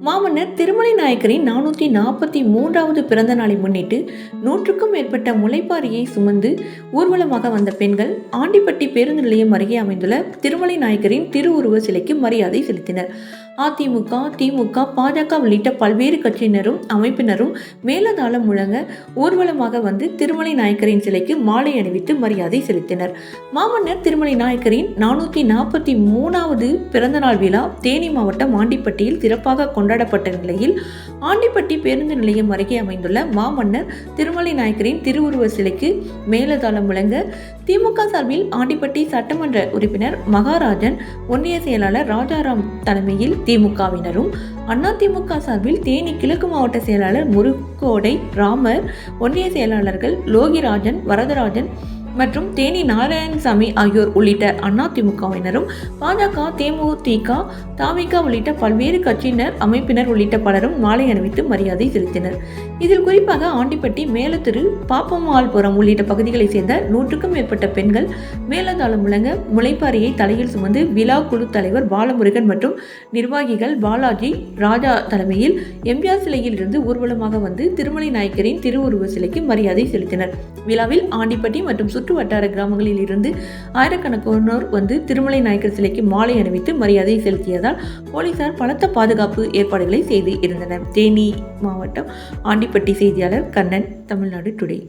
மாமன்னர் திருமலை நாயக்கரின் நானூற்றி நாற்பத்தி மூன்றாவது பிறந்த நாளை முன்னிட்டு நூற்றுக்கும் மேற்பட்ட முளைப்பாரியை சுமந்து ஊர்வலமாக வந்த பெண்கள் ஆண்டிப்பட்டி பேருந்து நிலையம் அருகே அமைந்துள்ள திருமலை நாயக்கரின் திருவுருவ சிலைக்கு மரியாதை செலுத்தினர். அதிமுக திமுக பாஜக உள்ளிட்ட பல்வேறு கட்சியினரும் அமைப்பினரும் மேலதாளம் முழங்க ஊர்வலமாக வந்து திருமலை நாயக்கரின் சிலைக்கு மாலை அணிவித்து மரியாதை செலுத்தினர். மாமன்னர் திருமலை நாயக்கரின் நானூற்றி நாற்பத்தி மூணாவது பிறந்தநாள் விழா தேனி மாவட்டம் ஆண்டிப்பட்டியில் சிறப்பாக கொண்டாடப்பட்ட நிலையில் ஆண்டிப்பட்டி பேருந்து நிலையம் அருகே அமைந்துள்ள மாமன்னர் திருமலை நாயக்கரின் திருவுருவ சிலைக்கு மேலதாளம் முழங்க திமுக சார்பில் ஆண்டிப்பட்டி சட்டமன்ற உறுப்பினர் மகாராஜன் ஒன்றிய செயலாளர் ராஜாராம் தலைமையில் திமுகவினரும் அதிமுக சார்பில் தேனி கிழக்கு மாவட்ட செயலாளர் முருகோடை ராமர் ஒன்றிய செயலாளர்கள் லோகிராஜன் வரதராஜன் மற்றும் தேனி நாராயணசாமி ஆகியோர் உள்ளிட்ட அதிமுகவினரும் பாஜக தேமுதிக தாவிக உள்ளிட்ட பல்வேறு கட்சியினர் அமைப்பினர் உள்ளிட்ட பலரும் மாலை அணிவித்து மரியாதை செலுத்தினர். இதில் குறிப்பாக ஆண்டிப்பட்டி மேலத்திரு பாப்பம்மாள்புரம் உள்ளிட்ட பகுதிகளைச் சேர்ந்த நூற்றுக்கும் மேற்பட்ட பெண்கள் மேலதாளம் முழங்க முளைப்பாரியை தலையில் சுமந்து விழா குழு தலைவர் பாலமுருகன் மற்றும் நிர்வாகிகள் பாலாஜி ராஜா தலைமையில் எம்ஜிஆர் சிலையில் இருந்து ஊர்வலமாக வந்து திருமலை நாயக்கரின் திருவுருவ சிலைக்கு மரியாதை செலுத்தினர். விழாவில் ஆண்டிப்பட்டி மற்றும் சுற்று வட்டார கிராமங்களில் இருந்து ஆயிரக்கணக்கானோர் வந்து திருமலை நாயக்கர் சிலைக்கு மாலை அணிவித்து மரியாதை செலுத்தியதால் போலீசார் பலத்த பாதுகாப்பு ஏற்பாடுகளை செய்து இருந்தனர். தேனி மாவட்டம் ஆண்டிப்பட்டி செய்தியாளர் கண்ணன் தமிழ்நாடு டுடே